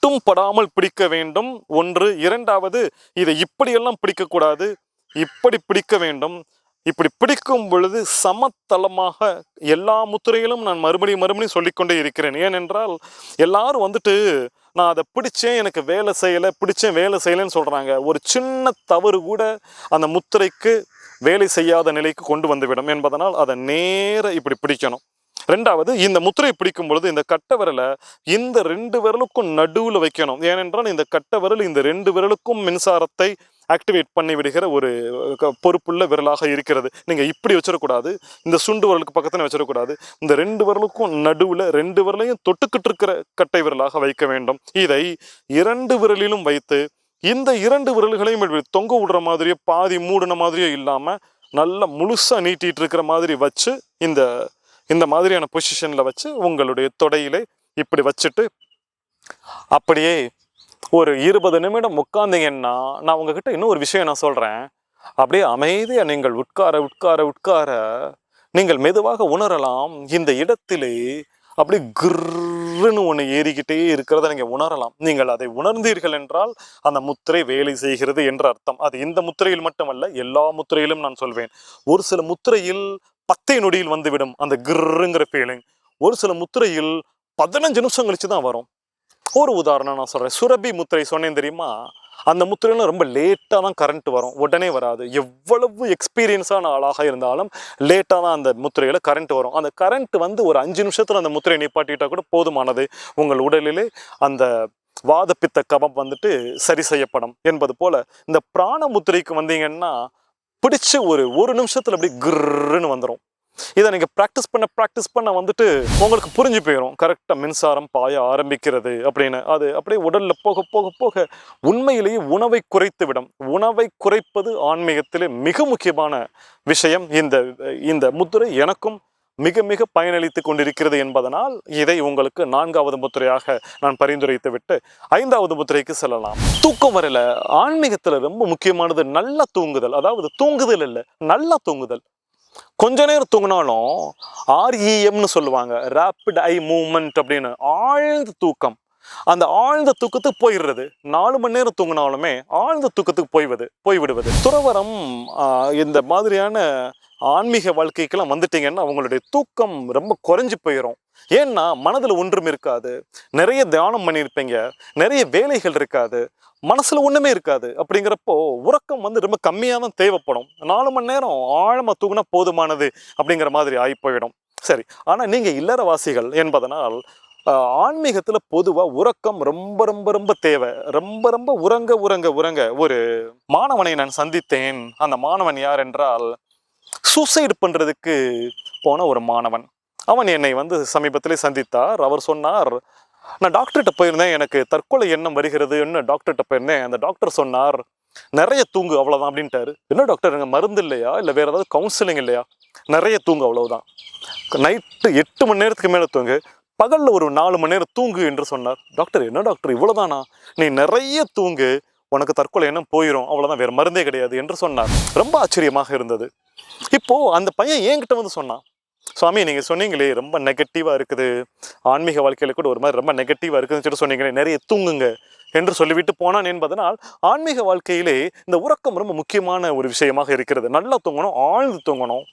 மட்டும் படாமல் பிடிக்க வேண்டும். ஒன்று. இரண்டாவது இதை இப்படியெல்லாம் பிடிக்கக்கூடாது. இப்படி பிடிக்க வேண்டும். இப்படி பிடிக்கும் பொழுது சமத்தளமாக எல்லா முத்திரையிலும் நான் மறுபடியும் மறுபடியும் சொல்லிக்கொண்டே இருக்கிறேன். ஏனென்றால் எல்லாரும் வந்துட்டு நான் அதை பிடிச்சேன் எனக்கு வேலை செய்யலை பிடிச்சேன் வேலை செய்யலைன்னு சொல்கிறாங்க ஒரு சின்ன தவறு கூட அந்த முத்திரைக்கு வேலை செய்யாத நிலைக்கு கொண்டு வந்துவிடும் என்பதனால் அதை நேர இப்படி பிடிக்கணும். ரெண்டாவது இந்த முத்திரை பிடிக்கும் பொழுது இந்த கட்டை விரலை இந்த ரெண்டு விரலுக்கும் நடுவில் வைக்கணும். ஏனென்றால் இந்த கட்டை விரல் இந்த ரெண்டு விரலுக்கும் மின்சாரத்தை ஆக்டிவேட் பண்ணி விடுகிற ஒரு க- பொறுப்புள்ள விரலாக இருக்கிறது. நீங்கள் இப்படி வச்சிடக்கூடாது. இந்த சுண்டு விரலுக்கு பக்கத்தில் வச்சிடக்கூடாது. இந்த ரெண்டு விரலுக்கும் நடுவில் ரெண்டு விரலையும் தொட்டுக்கிட்டு இருக்கிற கட்டை விரலாக வைக்க வேண்டும். இதை இரண்டு விரலிலும் வைத்து இந்த இரண்டு விரல்களையும் இப்படி தொங்க விடுற மாதிரியோ பாதி மூடின மாதிரியோ இல்லாமல் நல்லா முழுசாக நீட்டிட்டு இருக்கிற மாதிரி வச்சு இந்த இந்த மாதிரியான பொசிஷனில் வச்சு உங்களுடைய தொடையிலே இப்படி வச்சுட்டு அப்படியே ஒரு இருபது நிமிடம் உட்கார்ந்தீங்கன்னா நான் உங்ககிட்ட இன்னும் ஒரு விஷயம் நான் சொல்கிறேன் அப்படியே அமைதியாக நீங்கள் உட்கார உட்கார உட்கார நீங்கள் மெதுவாக உணரலாம். இந்த இடத்திலே அப்படி கிர்ன்னு ஒன்று ஏறிக்கிட்டே இருக்கிறத நீங்கள் உணரலாம். நீங்கள் அதை உணர்ந்தீர்கள் என்றால் அந்த முத்திரை வேலை செய்கிறது என்ற அர்த்தம். அது இந்த முத்திரையில் மட்டுமல்ல எல்லா முத்திரையிலும் நான் சொல்வேன். ஒரு சில முத்திரையில் பத்தே நொடியில் வந்துவிடும் அந்த கிருங்கிற ஃபீலிங் ஒரு சில முத்திரையில் பதினஞ்சு நிமிஷம் கழிச்சு தான் வரும். ஒரு உதாரணம் நான் சொல்கிறேன் சுரபி முத்திரை சொன்னேன் தெரியுமா? அந்த முத்திரையில் ரொம்ப லேட்டாக தான் கரண்ட் வரும். உடனே வராது. எவ்வளவு எக்ஸ்பீரியன்ஸான ஆளாக இருந்தாலும் லேட்டாக தான் அந்த முத்திரையில் கரண்ட் வரும். அந்த கரண்ட் வந்து ஒரு அஞ்சு நிமிஷத்தில் அந்த முத்திரையை நிப்பாட்டிட்டால் கூட போதுமானது. உங்கள் உடலிலே அந்த வாதப்பித்த கபம் வந்துட்டு சரி செய்யப்படும். என்பது போல இந்த பிராண முத்திரைக்கு வந்தீங்கன்னா பிடிச்சு ஒரு ஒரு நிமிஷத்தில் அப்படி கிர்ன்னு வந்துடும் இதை நீங்கள் ப்ராக்டிஸ் பண்ண ப்ராக்டிஸ் பண்ண வந்துட்டு உங்களுக்கு புரிஞ்சு போயிடும் கரெக்டாக மின்சாரம் பாய ஆரம்பிக்கிறது அப்படின்னு. அது அப்படியே உடலில் போக போக போக உண்மையிலேயே உணவை குறைத்து விடும். உணவை குறைப்பது ஆன்மீகத்திலே மிக முக்கியமான விஷயம். இந்த இந்த முத்திரை எனக்கும் மிக மிக பயனளித்து கொண்டிருக்கிறது என்பதனால் இதை உங்களுக்கு நான்காவது முத்திரையாக நான் பரிந்துரைத்து விட்டு ஐந்தாவது முத்திரைக்கு செல்லலாம். தூக்கம் வரல. ஆன்மீகத்தில் ரொம்ப முக்கியமானது நல்லா தூங்குதல். அதாவது தூங்குதல் இல்லை நல்லா தூங்குதல். கொஞ்ச நேரம் தூங்கினாலும் ஆர்இஎம்னு சொல்லுவாங்க. ரேப்பிட் ஐ மூவ்மெண்ட் அப்படின்னு. ஆழ்ந்த தூக்கம். அந்த ஆழ்ந்த தூக்கத்துக்கு போயிடுறது. நாலு மணி நேரம் தூங்கினாலுமே ஆழ்ந்த தூக்கத்துக்கு போய்வது போய்விடுவது. துறவரம் இந்த மாதிரியான ஆன்மீக வாழ்க்கைக்கெல்லாம் வந்துட்டீங்கன்னா அவங்களுடைய தூக்கம் ரொம்ப குறைஞ்சு போயிடும் ஏன்னா மனதில் ஒன்றும் இருக்காது. நிறைய தியானம் பண்ணியிருப்பீங்க. நிறைய வேலைகள் இருக்காது. மனசில் ஒன்றுமே இருக்காது. அப்படிங்கிறப்போ உறக்கம் வந்து ரொம்ப கம்மியாக தான் தேவைப்படும். நாலு மணி நேரம் ஆழமாக தூங்கினா போதுமானது அப்படிங்கிற மாதிரி ஆகி போயிடும் சரி ஆனால் நீங்கள் இல்லறவாசிகள் என்பதனால் ஆன்மீகத்தில் பொதுவாக உறக்கம் ரொம்ப ரொம்ப ரொம்ப தேவை. ரொம்ப ரொம்ப உறங்க உறங்க உறங்க ஒரு மாணவனை நான் சந்தித்தேன். அந்த மாணவன் யார் என்றால் சூசைடு பண்ணுறதுக்கு போன ஒரு மாணவன். அவன் என்னை வந்து சமீபத்திலே சந்தித்தார். அவர் சொன்னார் நான் டாக்டர்கிட்ட போயிருந்தேன். எனக்கு தற்கொலை எண்ணம் வருகிறதுன்னு டாக்டர்கிட்ட போயிருந்தேன். அந்த டாக்டர் சொன்னார் நிறைய தூங்கு அவ்வளோதான் அப்படின்ட்டாரு. என்ன டாக்டர் எங்கள் மருந்து இல்லையா? இல்லை வேறு ஏதாவது கவுன்சிலிங் இல்லையா? நிறைய தூங்கு அவ்வளவுதான். நைட்டு எட்டு மணி நேரத்துக்கு மேலே தூங்கு. பகலில் ஒரு நாலு மணி நேரம் தூங்கு என்று சொன்னார். டாக்டர் என்ன டாக்டர் இவ்வளோதானா நீ நிறைய தூங்கு. உனக்கு தற்கொலை எண்ணம் போயிடும் அவ்வளோதான் வேறு மருந்தே கிடையாது என்று சொன்னார். ரொம்ப ஆச்சரியமாக இருந்தது. இப்போது அந்த பையன் என்கிட்ட வந்து சொன்னான் சுவாமி நீங்கள் சொன்னீங்களே ரொம்ப நெகட்டிவாக இருக்குது. ஆன்மீக வாழ்க்கையில் கூட ஒரு மாதிரி ரொம்ப நெகட்டிவாக இருக்குதுன்னு சொல்லிட்டு சொன்னீங்களே நிறைய தூங்குங்க என்று சொல்லிவிட்டு போனான் என்பதனால் ஆன்மீக வாழ்க்கையிலே இந்த உறக்கம் ரொம்ப முக்கியமான ஒரு விஷயமாக இருக்கிறது. நல்லா தூங்கணும் ஆழ்ந்து தூங்கணும்.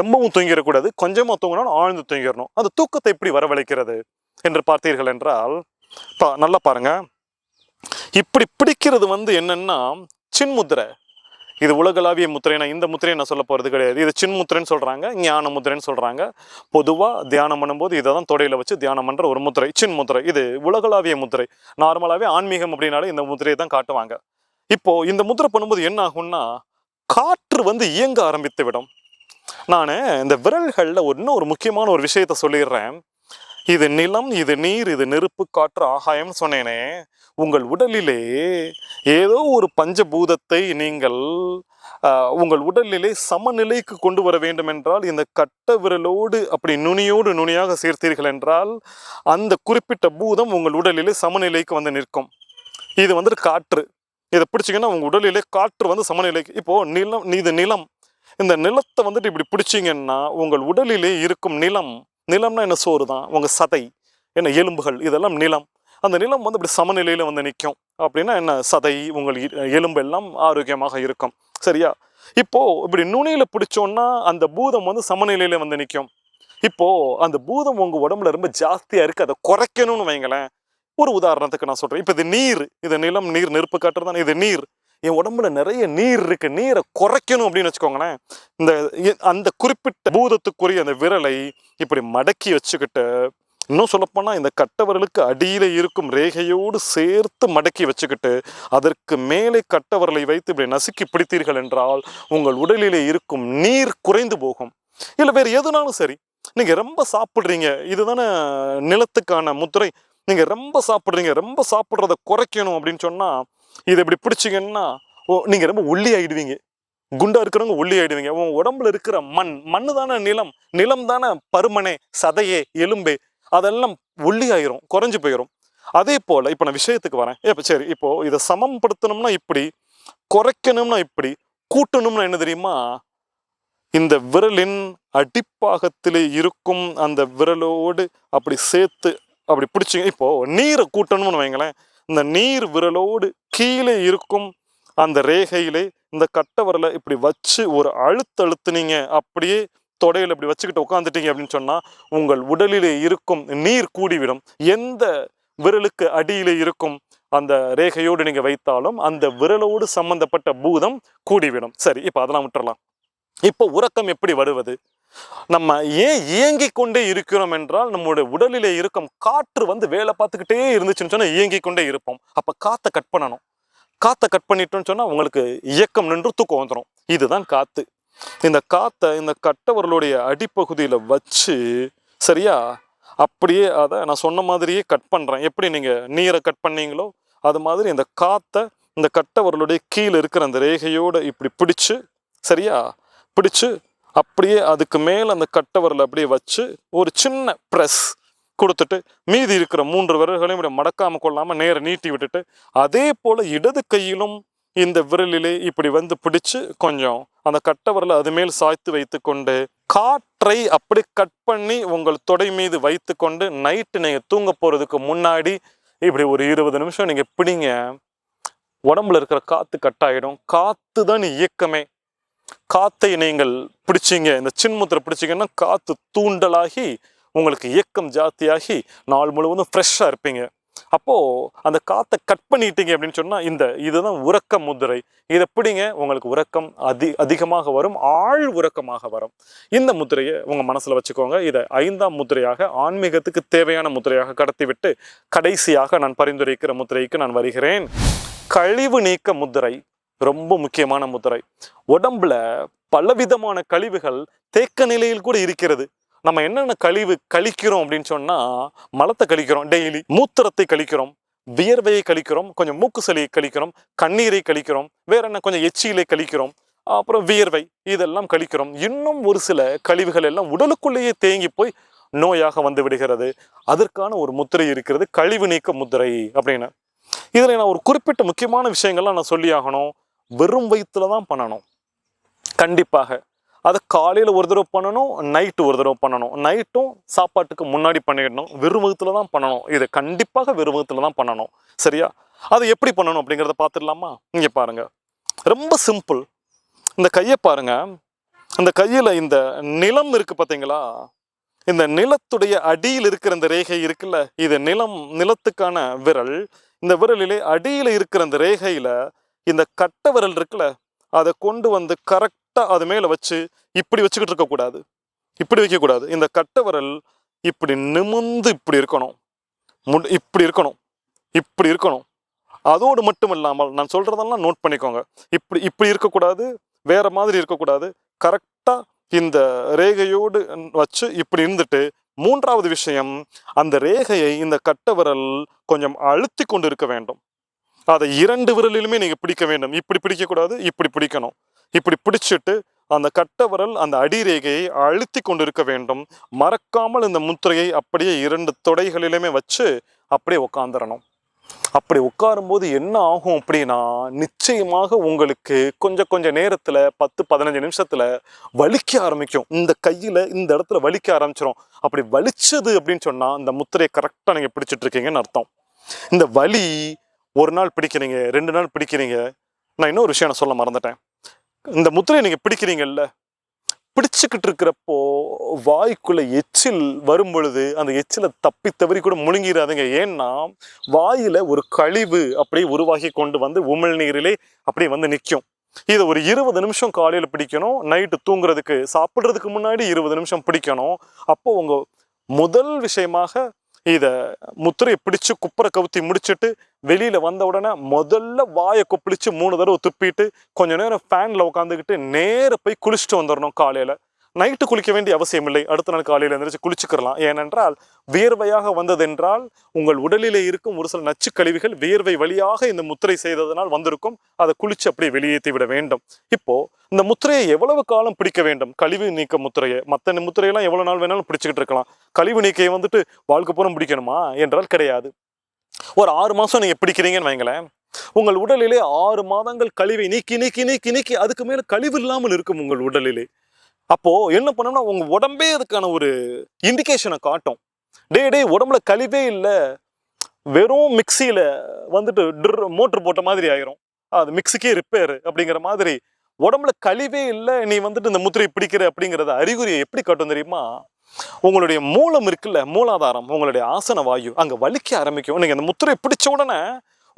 ரொம்பவும் தூங்கிடக்கூடாது கொஞ்சமாக தூங்கணும் ஆழ்ந்து தூங்கிடணும். அந்த தூக்கத்தை எப்படி வரவழைக்கிறது என்று பார்த்தீர்கள் என்றால் பா நல்லா பாருங்க. இப்படி பிடிக்கிறது வந்து என்னென்னா சின்முத்திரை இது உலகளாவிய முத்திரைனா இந்த முத்திரையை நான் சொல்ல போகிறது கிடையாது. இது சின் முத்திரைன்னு சொல்கிறாங்க ஞான முத்திரைன்னு சொல்கிறாங்க பொதுவாக தியானம் பண்ணும்போது இதை தான் தொடையில் வச்சு தியானம் பண்ணுற ஒரு முத்திரை சின் முத்திரை. இது உலகளாவிய முத்திரை. நார்மலாகவே ஆன்மீகம் அப்படின்னாலே இந்த முத்திரையை தான் காட்டுவாங்க. இப்போது இந்த முத்திரை பண்ணும்போது என்ன ஆகும்னா காற்று வந்து இயங்க ஆரம்பித்து விடும் நான் இந்த விரல்களில் இன்னும் ஒரு முக்கியமான ஒரு விஷயத்த சொல்லிடுறேன். இது நிலம் இது நீர் இது நெருப்பு காற்று ஆகாயம்னு சொன்னேனே. உங்கள் உடலிலே ஏதோ ஒரு பஞ்சபூதத்தை நீங்கள் உங்கள் உடலிலே சமநிலைக்கு கொண்டு வர வேண்டும் என்றால் இந்த கட்ட விரலோடு அப்படி நுனியோடு நுனியாக சேர்த்தீர்கள் என்றால் அந்த குறிப்பிட்ட பூதம் உங்கள் உடலிலே சமநிலைக்கு வந்து நிற்கும். இது வந்துட்டு காற்று. இதை பிடிச்சிங்கன்னா உங்கள் உடலிலே காற்று வந்து சமநிலைக்கு இப்போது நிலம் இது நிலம். இந்த நிலத்தை வந்துட்டு இப்படி பிடிச்சிங்கன்னா உங்கள் உடலிலே இருக்கும் நிலம் நிலம்னா என்ன? சோறு தான். உங்கள் சதை என்ன? எலும்புகள் இதெல்லாம் நிலம். அந்த நிலம் வந்து இப்படி சமநிலையில் வந்து நிற்கும் அப்படின்னா என்ன? சதை உங்கள் எலும்பு எல்லாம் ஆரோக்கியமாக இருக்கும். சரியா? இப்போது இப்படி நுனியில் பிடிச்சோன்னா அந்த பூதம் வந்து சமநிலையில் வந்து நிற்கும் இப்போது அந்த பூதம் உங்கள் உடம்புல ரொம்ப ஜாஸ்தியாக இருக்குது அதை குறைக்கணும்னு வைங்களேன். ஒரு உதாரணத்துக்கு நான் சொல்கிறேன் இப்போ இது நீர். இது நிலம் நீர் நெருப்பு காற்று தான் இது நீர். என் உடம்புல நிறைய நீர் இருக்கு. நீரை குறைக்கணும் அப்படின்னு வச்சுக்கோங்களேன். இந்த அந்த குறிப்பிட்ட பூதத்துக்குரிய அந்த விரலை இப்படி மடக்கி வச்சுக்கிட்டு இன்னும் சொல்லப்போனால் இந்த கட்டவரலுக்கு அடியில் இருக்கும் ரேகையோடு சேர்த்து மடக்கி வச்சுக்கிட்டு அதற்கு மேலே கட்டவரலை வைத்து இப்படி நசுக்கி பிடித்தீர்கள் என்றால் உங்கள் உடலிலே இருக்கும் நீர் குறைந்து போகும். இல்லை வேறு எதுனாலும் சரி நீங்கள் ரொம்ப சாப்பிட்றீங்க இதுதானே நிலத்துக்கான முத்திரை. நீங்கள் ரொம்ப சாப்பிட்றீங்க ரொம்ப சாப்பிட்றத குறைக்கணும் அப்படின்னு சொன்னால் இதை இப்படி பிடிச்சிங்கன்னா ஓ நீங்கள் ரொம்ப ஒல்லி ஆகிடுவீங்க குண்டா இருக்கிறவங்க ஒல்லி ஆயிடுவீங்க உன் உடம்புல இருக்கிற மண் மண்ணு தானே நிலம் நிலம் தானே பருமனே சதையே எலும்பே அதெல்லாம் ஒல்லி ஆயிரும் குறைஞ்சு போயிடும் அதே போல் இப்போ நான் விஷயத்துக்கு வரேன். இப்போ சரி இப்போ இதை சமப்படுத்தணும்னா இப்படி குறைக்கணும்னா இப்படி கூட்டணும்னா என்ன தெரியுமா? இந்த விரலின் அடிப்பாகத்திலே இருக்கும் அந்த விரலோடு அப்படி சேர்த்து அப்படி பிடிச்சிங்க. இப்போ நீரை கூட்டணும்னு வைங்களேன். இந்த நீர் விரலோடு கீழே இருக்கும் அந்த ரேகையிலே இந்த கட்டவரலை இப்படி வச்சு ஒரு அழுத்து அழுத்துனீங்க அப்படியே தொடையில் இப்படி வச்சுக்கிட்டு உட்காந்துட்டீங்க அப்படின்னு சொன்னால் உங்கள் உடலிலே இருக்கும் நீர் கூடிவிடும். எந்த விரலுக்கு அடியிலே இருக்கும் அந்த ரேகையோடு நீங்கள் வைத்தாலும் அந்த விரலோடு சம்பந்தப்பட்ட பூதம் கூடிவிடும். சரி இப்போ அதெல்லாம் விட்டுறலாம். இப்போ உறக்கம் எப்படி வருவது? நம்ம ஏன் இயங்கிக் கொண்டே இருக்கிறோம் என்றால் நம்மளுடைய உடலிலே இருக்கும் காற்று வந்து வேலை பார்த்துக்கிட்டே இருந்துச்சுன்னு சொன்னால் இயங்கிக் கொண்டே இருப்போம். அப்போ காற்றை கட் பண்ணணும். காற்றை கட் பண்ணிட்டோம்னு சொன்னால் உங்களுக்கு இயக்கம் நின்று தூக்கம் வந்துடும் இதுதான் காற்று இந்த காற்றை இந்த கட்டவர்களுடைய அடிப்பகுதியில் வச்சு சரியா? அப்படியே அதை நான் சொன்ன மாதிரியே கட் பண்ணுறேன் எப்படி நீங்கள் நீரை கட் பண்ணீங்களோ அது மாதிரி இந்த காற்றை இந்த கட்டவர்களுடைய கீழே இருக்கிற அந்த ரேகையோடு இப்படி பிடிச்சு சரியா? பிடிச்சு அப்படியே அதுக்கு மேலே அந்த கட்டவரில் அப்படியே வச்சு ஒரு சின்ன ப்ரெஸ் கொடுத்துட்டு மீதி இருக்கிற மூன்று விரல்களையும் இப்படி மடக்காமல் கொள்ளாமல் நேர நீட்டி விட்டுட்டு அதே போல் இடது கையிலும் இந்த விரலிலே இப்படி வந்து பிடிச்சு கொஞ்சம் அந்த கட்டவரில் அது மேல் சாய்த்து வைத்துக்கொண்டு காற்றை அப்படி கட் பண்ணி உங்கள் தொடை மீது வைத்துக்கொண்டு நைட்டு நீங்கள் தூங்க போகிறதுக்கு முன்னாடி இப்படி ஒரு இருபது நிமிஷம் நீங்கள் பிடிங்க. உடம்புல இருக்கிற காற்று கட் ஆகிடும் காற்று தான் இயக்கமே. காத்தை நீங்கள் பிடிச்சீங்க இந்த சின்முத்திரை பிடிச்சீங்கன்னா காற்று தூண்டலாகி உங்களுக்கு இயக்கம் ஜாஸ்தியாகி நாள் முழுவதும் ஃப்ரெஷ்ஷாக இருப்பீங்க. அப்போது அந்த காற்றை கட் பண்ணிட்டீங்க அப்படின்னு சொன்னால் இந்த இதுதான் உறக்க முதிரை. இதை பிடிங்க உங்களுக்கு உறக்கம் அதி அதிகமாக வரும் ஆழ் உறக்கமாக வரும். இந்த முத்திரையை உங்கள் மனசில் வச்சுக்கோங்க. இதை ஐந்தாம் முத்திரையாக ஆன்மீகத்துக்கு தேவையான முத்திரையாக கடத்திவிட்டு கடைசியாக நான் பரிந்துரைக்கிற முத்திரைக்கு நான் வருகிறேன். கழிவு நீக்க முத்திரை ரொம்ப முக்கியமான முத்திரை. உடம்புல பலவிதமான கழிவுகள் தேக்க நிலையில் கூட இருக்கிறது. நம்ம என்னென்ன கழிவு கழிக்கிறோம் அப்படின்னு சொன்னா மலத்தை கழிக்கிறோம் டெய்லி மூத்திரத்தை கழிக்கிறோம் வியர்வையை கழிக்கிறோம் கொஞ்சம் மூக்கு சளியை கழிக்கிறோம் கண்ணீரை கழிக்கிறோம் வேற என்ன கொஞ்சம் எச்சியிலை கழிக்கிறோம் அப்புறம் வியர்வை இதெல்லாம் கழிக்கிறோம். இன்னும் ஒரு சில கழிவுகள் எல்லாம் உடலுக்குள்ளேயே தேங்கி போய் நோயாக வந்து விடுகிறது. அதற்கான ஒரு முத்திரை இருக்கிறது கழிவு நீக்க முத்திரை அப்படின்னு. இதில் நான் ஒரு குறிப்பிட்ட முக்கியமான விஷயங்கள்லாம் நான் சொல்லி ஆகணும். வெறும் வயிற்றுல தான் பண்ணணும். கண்டிப்பாக. அதை காலையில் ஒரு தடவை பண்ணணும் நைட்டு ஒரு தடவை பண்ணணும். நைட்டும் சாப்பாட்டுக்கு முன்னாடி பண்ணிடணும். வெறும் வகத்தில் தான் பண்ணணும். இதை கண்டிப்பாக வெறும் வகத்தில் தான் பண்ணணும். சரியா? அதை எப்படி பண்ணணும் அப்படிங்கிறத பார்த்துடலாமா? இங்கே பாருங்கள் ரொம்ப சிம்பிள் இந்த கையை பாருங்க. இந்த கையில் இந்த நிலம் இருக்குது பார்த்தீங்களா இந்த நிலத்துடைய அடியில் இருக்கிற இந்த ரேகை இருக்குல்ல? இது நிலம் நிலத்துக்கான விரல். இந்த விரலிலே அடியில் இருக்கிற அந்த ரேகையில் இந்த கட்டை விரல் இருக்குல்ல அதை கொண்டு வந்து கரெக்டாக அது மேலே வச்சு இப்படி வச்சுக்கிட்டு இருக்கக்கூடாது இப்படி வைக்கக்கூடாது இந்த கட்டை விரல் இப்படி நிமிந்து இப்படி இருக்கணும். மு இப்படி இருக்கணும். இப்படி இருக்கணும். அதோடு மட்டும் இல்லாமல் நான் சொல்கிறதெல்லாம் நோட் பண்ணிக்கோங்க. இப்படி இப்படி இருக்கக்கூடாது வேறு மாதிரி இருக்கக்கூடாது. கரெக்டாக இந்த ரேகையோடு வச்சு இப்படி இருந்துட்டு மூன்றாவது விஷயம் அந்த ரேகையை இந்த கட்டை விரல் கொஞ்சம் அழுத்தி கொண்டு இருக்க வேண்டும். அதை இரண்டு விரலிலுமே நீங்கள் பிடிக்க வேண்டும். இப்படி பிடிக்கக்கூடாது இப்படி பிடிக்கணும். இப்படி பிடிச்சிட்டு அந்த கட்ட விரல் அந்த அடிரேகையை அழுத்தி கொண்டு இருக்க வேண்டும். மறக்காமல் இந்த முத்திரையை அப்படியே இரண்டு தொடைகளிலுமே வச்சு அப்படியே உட்காந்துடணும் அப்படி உட்காரும்போது என்ன ஆகும் அப்படின்னா நிச்சயமாக உங்களுக்கு கொஞ்சம் கொஞ்சம் நேரத்தில் பத்து பதினஞ்சு நிமிஷத்தில் வலிக்க ஆரம்பிக்கும். இந்த கையில் இந்த இடத்துல வலிக்க ஆரம்பிச்சிடும் அப்படி வலிச்சது அப்படின்னு சொன்னால் இந்த முத்திரையை கரெக்டாக நீங்கள் பிடிச்சிட்டு இருக்கீங்கன்னு அர்த்தம். இந்த வலி ஒரு நாள் பிடிக்கிறீங்க ரெண்டு நாள் பிடிக்கிறீங்க. நான் இன்னொரு விஷயம் நான் சொல்ல மறந்துட்டேன். இந்த முத்திரையை நீங்கள் பிடிக்கிறீங்கல்ல? பிடிச்சிக்கிட்டு இருக்கிறப்போ வாய்க்குள்ள எச்சில் வரும் பொழுது அந்த எச்சிலை தப்பி தவறி கூட முழுங்கிடாதீங்க ஏன்னா வாயில் ஒரு கழிவு அப்படியே உருவாகி கொண்டு வந்து உமிழ்நீரிலே அப்படியே வந்து நிற்கும் இதை ஒரு இருபது நிமிஷம் காலையில் பிடிக்கணும் நைட்டு தூங்குறதுக்கு சாப்பிட்றதுக்கு முன்னாடி இருபது நிமிஷம் பிடிக்கணும். அப்போ உங்கள் முதல் விஷயமாக இதை முத்திரையை பிடிச்சு குப்பரை கவுத்தி முடிச்சுட்டு வெளியில் வந்த உடனே முதல்ல வாயை கொப்பளிச்சு மூணு தடவை துப்பிட்டு கொஞ்ச நேரம் ஃபேனில் உட்காந்துக்கிட்டு நேர போய் குளிச்சுட்டு வந்துடணும் காலையில். நைட்டு குளிக்க வேண்டிய அவசியம் இல்லை. அடுத்த நாள் காலையில் எழுந்திரிச்சு குளிச்சுக்கிறலாம் ஏனென்றால் வியர்வையாக வந்ததென்றால் உங்கள் உடலிலே இருக்கும் ஒரு சில நச்சு கழிவுகள் வியர்வை வழியாக இந்த முத்திரை செய்ததனால் வந்திருக்கும். அதை குளிச்சு அப்படியே வெளியேற்றி விட வேண்டும். இப்போ இந்த முத்திரையை எவ்வளவு காலம் பிடிக்க வேண்டும்? கழிவு நீக்க முத்திரையை. மற்ற முத்திரையெல்லாம் எவ்வளோ நாள் வேணாலும் பிடிச்சிக்கிட்டு இருக்கலாம். கழிவு நீக்கையை வந்துட்டு வாழ்க்கை பூரம் பிடிக்கணுமா என்றால் கிடையாது. ஒரு ஆறு மாதம் நீங்கள் பிடிக்கிறீங்கன்னு வைங்களேன் உங்கள் உடலிலே ஆறு மாதங்கள் கழிவை நீக்கி நீக்கி நீக்கி நீக்கி அதுக்கு மேலே கழிவு இல்லாமல் இருக்கும் உங்கள் உடலிலே. அப்போது என்ன பண்ணோம்னா உங்கள் உடம்பே அதுக்கான ஒரு இண்டிகேஷனை காட்டும். டே டே உடம்புல கழிவே இல்லை. வெறும் மிக்சியில் வந்துட்டு ட்ர் மோட்ரு போட்ட மாதிரி ஆயிரும். அது மிக்சிக்கே ரிப்பேர் அப்படிங்கிற மாதிரி. உடம்புல கழிவே இல்லை நீ வந்துட்டு இந்த முத்திரை பிடிக்கிற அப்படிங்கிறத அறிகுறியை எப்படி காட்டும் தெரியுமா? உங்களுடைய மூலம் இருக்குல்ல மூலாதாரம் உங்களுடைய ஆசன வாயு அங்கே வலிக்க ஆரம்பிக்கும். நீங்கள் அந்த முத்திரையை பிடிச்ச உடனே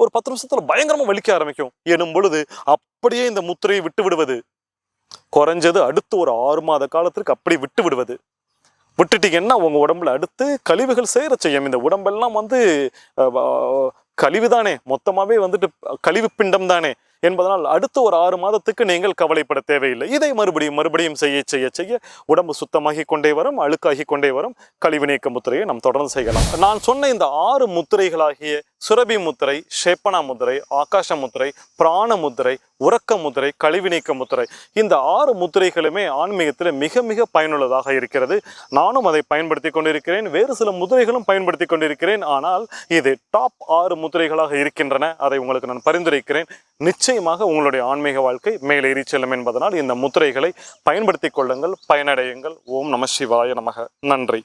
ஒரு பத்து நிமிஷத்தில் பயங்கரமாக வலிக்க ஆரம்பிக்கும். எனும் பொழுது அப்படியே இந்த முத்திரையை விட்டு விடுவது குறைஞ்சது அடுத்து ஒரு ஆறு மாத காலத்திற்கு அப்படி விட்டு விடுவது. விட்டுட்டீங்கன்னா உங்கள் உடம்புல அடுத்து கழிவுகள் சேர செய்யும். இந்த உடம்பெல்லாம் வந்து கழிவு தானே மொத்தமாகவே வந்துட்டு கழிவு பிண்டம் தானே. என்பதனால் அடுத்த ஒரு ஆறு மாதத்துக்கு நீங்கள் கவலைப்பட தேவையில்லை. இதை மறுபடியும் மறுபடியும் செய்ய செய்ய செய்ய உடம்பு சுத்தமாகி கொண்டே வரும் அழுக்காகி கொண்டே வரும். கழிவு நீக்க முத்திரையை நாம் தொடர்ந்து செய்யலாம். நான் சொன்ன இந்த ஆறு முத்திரைகளாகிய சுரபி முத்திரை ஷேப்பனா முத்திரை ஆகாஷ முத்திரை பிராண முத்திரை உறக்க முத்திரை கழிவு நீக்க முத்திரை. இந்த ஆறு முத்திரைகளுமே ஆன்மீகத்தில் மிக மிக பயனுள்ளதாக இருக்கிறது. நானும் அதை பயன்படுத்தி கொண்டிருக்கிறேன். வேறு சில முதிரைகளும் பயன்படுத்தி கொண்டிருக்கிறேன். ஆனால் இது டாப் ஆறு முத்திரைகளாக இருக்கின்றன. அதை உங்களுக்கு நான் பரிந்துரைக்கிறேன். நிச்சயமாக உங்களுடைய ஆன்மீக வாழ்க்கை மேலேறி செல்லும் என்பதனால் இந்த முத்திரைகளை பயன்படுத்திக் கொள்ளுங்கள் பயனடையுங்கள். ஓம் நம சிவாய நமக. நன்றி.